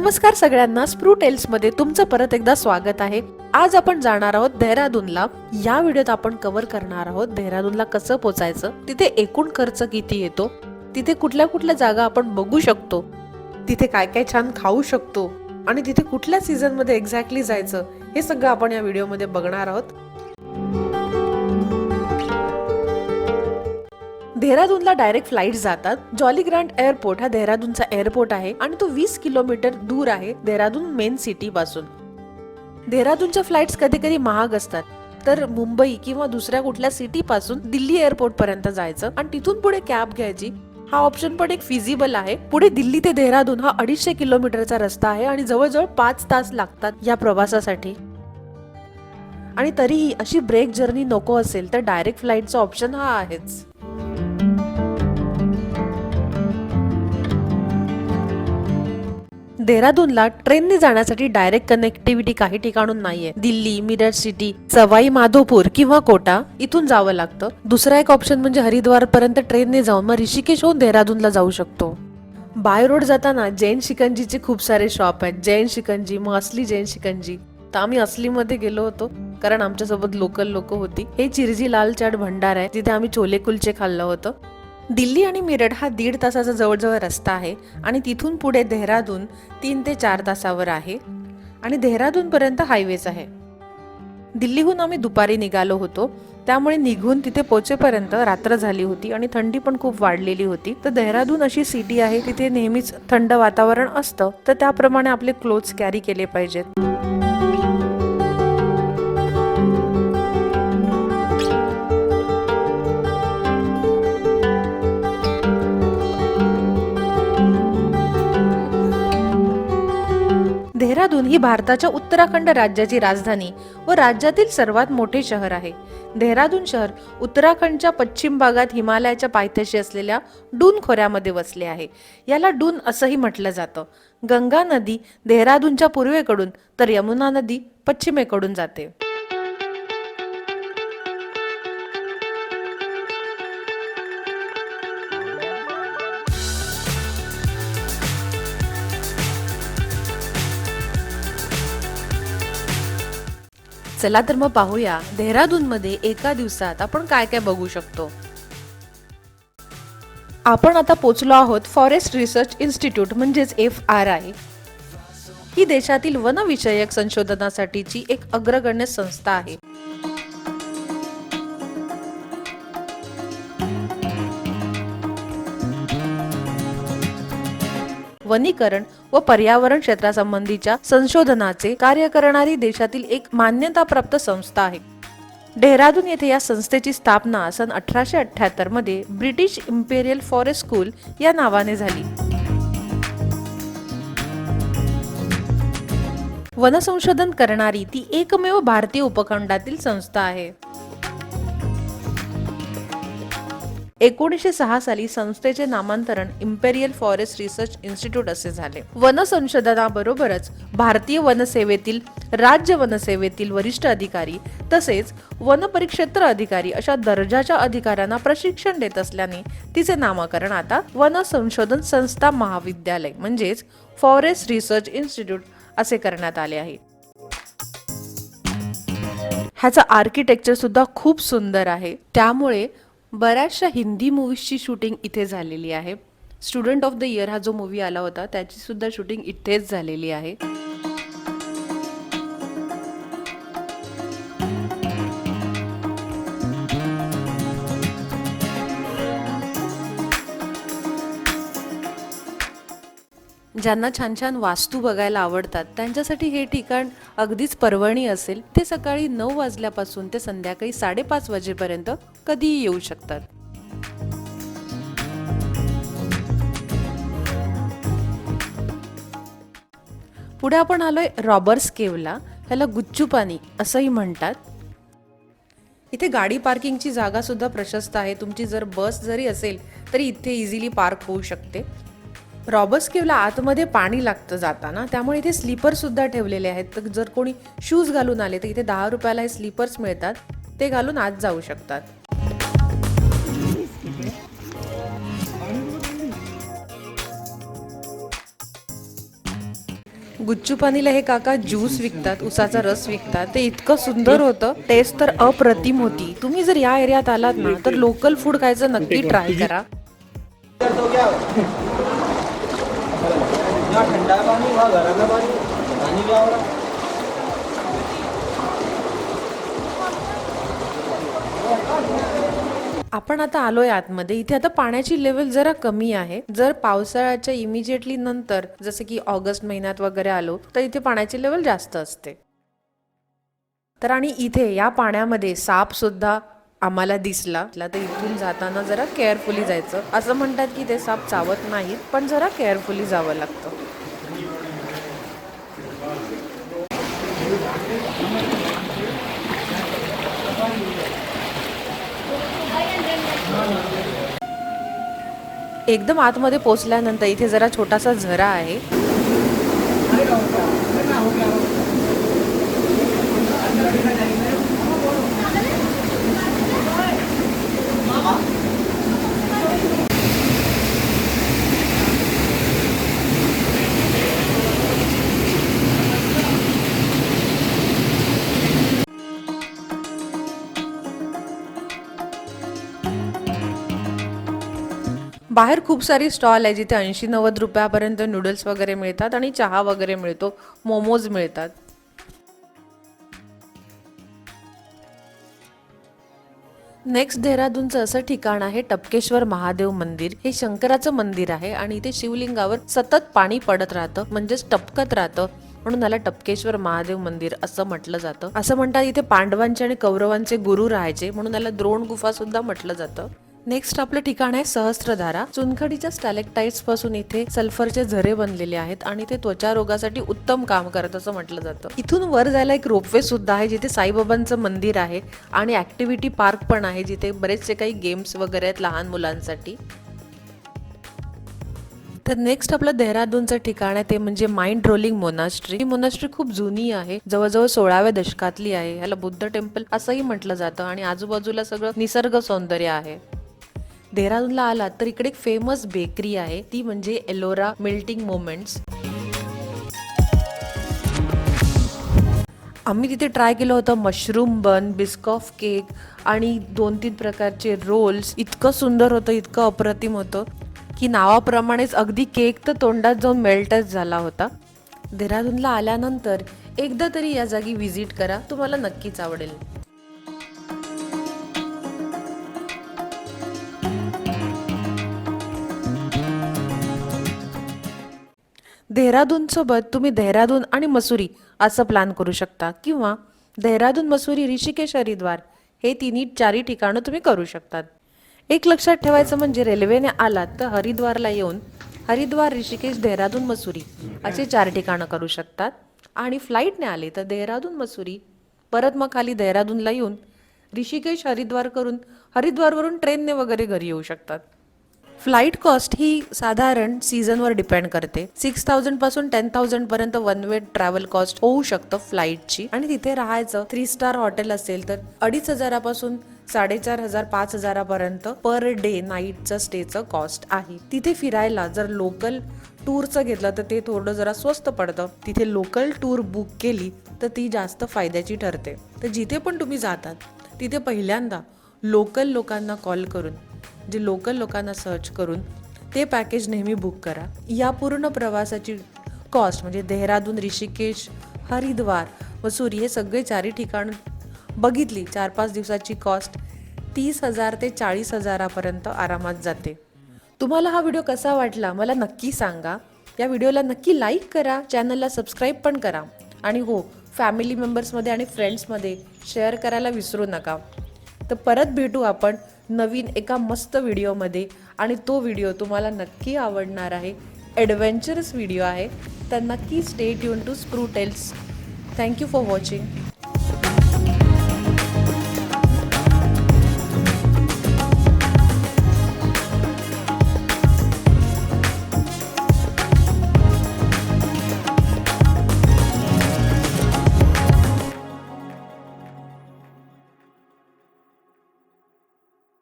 नमस्कार सगळ्यांना स्प्रू टेल्समध्ये तुमचं परत एकदा स्वागत आहे. आज आपण जाणार आहोत देहरादूनला. या व्हिडिओत आपण कव्हर करणार आहोत देहरादूनला कसं पोचायचं तिथे एकूण खर्च किती येतो तिथे कुठल्या कुठल्या जागा आपण बघू शकतो तिथे काय काय छान खाऊ शकतो आणि तिथे कुठल्या सीझनमध्ये एक्झॅक्टली जायचं हे सगळं आपण या व्हिडिओमध्ये बघणार आहोत. देहरादूनला डायरेक्ट फ्लाईट जातात. जॉली ग्रँड एअरपोर्ट हा देहरादूनचा एअरपोर्ट आहे आणि तो वीस किलोमीटर दूर आहे देहरादून मेन सिटी पासून. देहरादूनच्या फ्लाईट्स कधी कधी महाग असतात. तर मुंबई किंवा दुसऱ्या कुठल्या सिटी पासून दिल्ली एअरपोर्ट पर्यंत जायचं आणि तिथून पुढे कॅब घ्यायची हा ऑप्शन पण एक फिजिबल आहे. पुढे दिल्ली ते देहरादून हा अडीचशे किलोमीटरचा रस्ता आहे आणि जवळजवळ पाच तास लागतात या प्रवासासाठी. आणि तरीही अशी ब्रेक जर्नी नको असेल तर डायरेक्ट फ्लाईटचा ऑप्शन हा आहेच. देहरादूनला ट्रेनने जाण्यासाठी डायरेक्ट कनेक्टिव्हिटी काही ठिकाणून नाहीये. दिल्ली मिरज सिटी सवाई माधोपूर किंवा कोटा इथून जावं लागतं. दुसरा एक ऑप्शन म्हणजे हरिद्वार पर्यंत ट्रेनने जाऊन मग ऋषिकेश होऊन देहरादूनला जाऊ शकतो. बाय रोड जाताना जैन शिकंजीचे खूप सारे शॉप आहेत. जैन शिकंजी मग असली जैन शिकंजी. तर आम्ही असलीमध्ये गेलो होतो कारण आमच्यासोबत लोकल लोक होती. हे चिरजी लाल चाट भंडार आहे. जिथे आम्ही छोले कुलचे खाल्लं होतं. दिल्ली आणि मिरठ हा दीड तासाचा जवळजवळ रस्ता आहे आणि तिथून पुढे देहरादून तीन ते चार तासावर आहे आणि देहरादूनपर्यंत हायवेच आहे. दिल्लीहून आम्ही दुपारी निघालो होतो. त्यामुळे निघून तिथे पोचेपर्यंत रात्र झाली होती आणि थंडी पण खूप वाढलेली होती. तर देहरादून अशी सिटी आहे तिथे नेहमीच थंड वातावरण असतं. तर त्याप्रमाणे आपले क्लोथ्स कॅरी केले पाहिजेत. ही भारताच्या उत्तराखंड राज्याची राजधानी व राज्यातील सर्वात मोठे शहर आहे. देहरादून शहर उत्तराखंडच्या पश्चिम भागात हिमालयाच्या पायथ्याशी असलेल्या डून खोऱ्यामध्ये वसले आहे. याला डून असंही म्हटलं जातं. गंगा नदी देहरादूनच्या पूर्वेकडून तर यमुना नदी पश्चिमेकडून जाते. चला तर मग पाहूया. देहरादून मध्ये एका दिवसात आपण काय काय बघू शकतो? आपण आता पोचलो आहोत फॉरेस्ट रिसर्च इन्स्टिट्यूट म्हणजेच एफ आर आय. ही देशातील वनविषयक संशोधनासाठीची एक अग्रगण्य संस्था आहे. वनीकरण व पर्यावरण क्षेत्रासंबंधीच्या संशोधनाचे कार्य करणारी देशातील एक मान्यताप्राप्त संस्था आहे. डेहराडून येथे या संस्थेची स्थापना सन अठराशे अठ्याहत्तरमध्ये ब्रिटिश इम्पेरियल फॉरेस्ट स्कूल या नावाने झाली. वनसंशोधन करणारी ती एकमेव भारतीय उपखंडातील संस्था आहे. एकोणीसशे सहा साली संस्थेचे नामांतरण इम्पेरियल फॉरेस्ट रिसर्च इन्स्टिट्यूट असे झाले. वन संशोधनाबरोबरच भारतीय वनसेवेतील राज्य वनसेवेतील वरिष्ठ अधिकारी तसेच वन परिक्षेत्र अधिकारी अशा दर्जाच्या अधिकाऱ्यांना प्रशिक्षण देत असल्याने तिचे नामकरण आता वन संशोधन संस्था महाविद्यालय म्हणजेच फॉरेस्ट रिसर्च इन्स्टिट्यूट असे करण्यात आले आहे. ह्याचं आर्किटेक्चर सुद्धा खूप सुंदर आहे. त्यामुळे बऱ्याचशा हिंदी मूवीजची शूटिंग इथे झालेली आहे. स्टुडंट ऑफ द इयर हा जो मूवी आला होता त्याची सुद्धा शूटिंग इथेच झालेली आहे. ज्यांना छान छान वास्तू बघायला आवडतात त्यांच्यासाठी हे ठिकाण अगदीच पर्वणी असेल. ते सकाळी नऊ वाजल्यापासून ते संध्याकाळी साडेपाच वाजेपर्यंत कधीही येऊ शकतात. पुढे आपण आलोय रॉबर्स केवला ह्याला गुच्चू पाणी असंही म्हणतात. इथे गाडी पार्किंगची जागा सुद्धा प्रशस्त आहे. तुमची जर बस जरी असेल तरी इथे इझिली पार्क होऊ शकते. रॉबर्स केवला आतमध्ये पाणी लागतं जाताना त्यामुळे इथे स्लीपर सुद्धा ठेवलेले आहेत. तर जर कोणी शूज घालून आले तर इथे दहा रुपयाला हे स्लीपर्स मिळतात. ते घालून आत जाऊ शकतात. गुच्चू पाणीला हे काका ज्यूस विकतात उसाचा रस विकतात. ते इतकं सुंदर होतं. टेस्ट तर अप्रतिम होती. तुम्ही जर या एरियात आलात ना तर लोकल फूड खायचं नक्की ट्राय करा. ठंडा पानी वहाँ गर्म है पानी पानी क्या हो रहा आपण आता आलोय आतमध्ये. इथे आता पाण्याची लेवल जरा कमी आहे. जर पावसाळ्याच्या इमिजिएटली नंतर जसं की ऑगस्ट महिन्यात वगैरे आलो तर इथे पाण्याची लेवल जास्त असते. तर आणि इथे या पाण्यामध्ये साप सुद्धा आम्हाला दिसला तर इथून जाताना जरा केअरफुली जायचं. असं म्हणतात की ते साप चावत नाहीत पण जरा केअरफुली जावं लागतं. एकदम आतमध्ये पोचल्यानंतर इथे जरा छोटासा झरा आहे. बाहेर खूप सारी स्टॉल आहे जिथे ऐंशी नव्वद रुपयापर्यंत नूडल्स वगैरे मिळतात आणि चहा वगैरे मिळतो मोमोज मिळतात. नेक्स्ट देहरादूनचं असं ठिकाण आहे टपकेश्वर महादेव मंदिर. हे शंकराचं मंदिर आहे आणि इथे शिवलिंगावर सतत पाणी पडत राहतं म्हणजेच टपकत राहतं. म्हणून याला टपकेश्वर महादेव मंदिर असं म्हटलं जातं. असं म्हणतात इथे पांडवांचे आणि कौरवांचे गुरु राहायचे म्हणून याला द्रोण गुफा सुद्धा म्हटलं जातं. नेक्स्ट आपलं ठिकाण आहे सहस्त्रधारा चुनखडीच्या स्टॅलेक्टाइट्सपासून इथे सल्फरचे झरे बनलेले आहेत आणि ते त्वचा रोगासाठी उत्तम काम करत असं म्हटलं जातं. इथून वर जायला एक रोपवे सुद्धा आहे जिथे साईबाबांचं मंदिर आहे आणि ऍक्टिव्हिटी पार्क पण आहे जिथे बरेचसे काही गेम्स वगैरे आहेत लहान मुलांसाठी. तर नेक्स्ट आपलं देहरादूनचं ठिकाण आहे ते म्हणजे माइंड रोलिंग मोनास्ट्री ही मोनास्ट्री खूप जुनी आहे जवळजवळ सोळाव्या दशकातली आहे. ह्याला बुद्ध टेम्पल असंही म्हटलं जातं आणि आजूबाजूला सगळं निसर्ग सौंदर्य आहे. देहरादूनला आलात तर इकडे एक फेमस बेकरी आहे. ती म्हणजे एलोरा मिल्टिंग मोमेंट्स आम्ही तिथे ट्राय केलं होतं मशरूम बन बिस्कॉफ केक आणि दोन तीन प्रकारचे रोल्स इतकं सुंदर होतं इतकं अप्रतिम होतं की नावाप्रमाणेच अगदी केक तर तोंडात जाऊन मेल्टच झाला होता. देहरादूनला आल्यानंतर एकदा तरी या जागी व्हिजिट करा. तुम्हाला नक्कीच आवडेल. देहरादूनसोबत तुम्ही देहरादून आणि मसुरी असं प्लॅन करू शकता किंवा देहरादून मसुरी ऋषिकेश हरिद्वार हे तिन्ही चारही ठिकाणं तुम्ही करू शकतात. एक लक्षात ठेवायचं म्हणजे रेल्वेने आलात तर हरिद्वारला येऊन हरिद्वार ऋषिकेश देहरादून मसुरी असे चार ठिकाणं करू शकतात. आणि फ्लाईटने आले तर देहरादून मसुरी परत मग खाली देहरादूनला येऊन ऋषिकेश हरिद्वार करून हरिद्वारवरून ट्रेनने वगैरे घरी येऊ शकतात. फ्लाईट कॉस्ट ही साधारण सीझनवर डिपेंड करते. सिक्स थाउजंडपासून टेन थाउजंड पर्यंत वन वे ट्रॅव्हल कॉस्ट होऊ शकतं फ्लाईटची आणि तिथे राहायचं थ्री स्टार हॉटेल असेल तर अडीच हजारापासून साडेचार हजार पाच हजारापर्यंत पर डे नाईटचं स्टेचं कॉस्ट आहे. तिथे फिरायला जर लोकल टूरचं घेतलं तर ते थोडं जरा स्वस्त पडतं. तिथे लोकल टूर बुक केली तर ती जास्त फायद्याची ठरते. तर जिथे पण तुम्ही जातात तिथे पहिल्यांदा लोकल लोकांना कॉल करून जे लोकल लोकांना सर्च करून ते पॅकेज नेहमी बुक करा. या पूर्ण प्रवासाची कॉस्ट म्हणजे देहरादून ऋषिकेश हरिद्वार मसुरी हे सगळे चारही ठिकाण बघितली. चार पाच दिवसाची कॉस्ट तीस हजार ते चाळीस हजारापर्यंत आरामात जाते. तुम्हाला हा व्हिडिओ कसा वाटला मला नक्की सांगा. या व्हिडिओला नक्की लाईक करा. चॅनलला सबस्क्राईब पण करा. आणि हो फॅमिली मेंबर्समध्ये आणि फ्रेंड्समध्ये शेअर करायला विसरू नका. तर परत भेटू आपण नवीन एका मस्त व्हिडिओमध्ये आणि तो व्हिडिओ तुम्हाला नक्की आवडणार आहे. ॲडव्हेंचरस व्हिडिओ आहे. तर नक्की stay tune to Screw Tales thank you for watching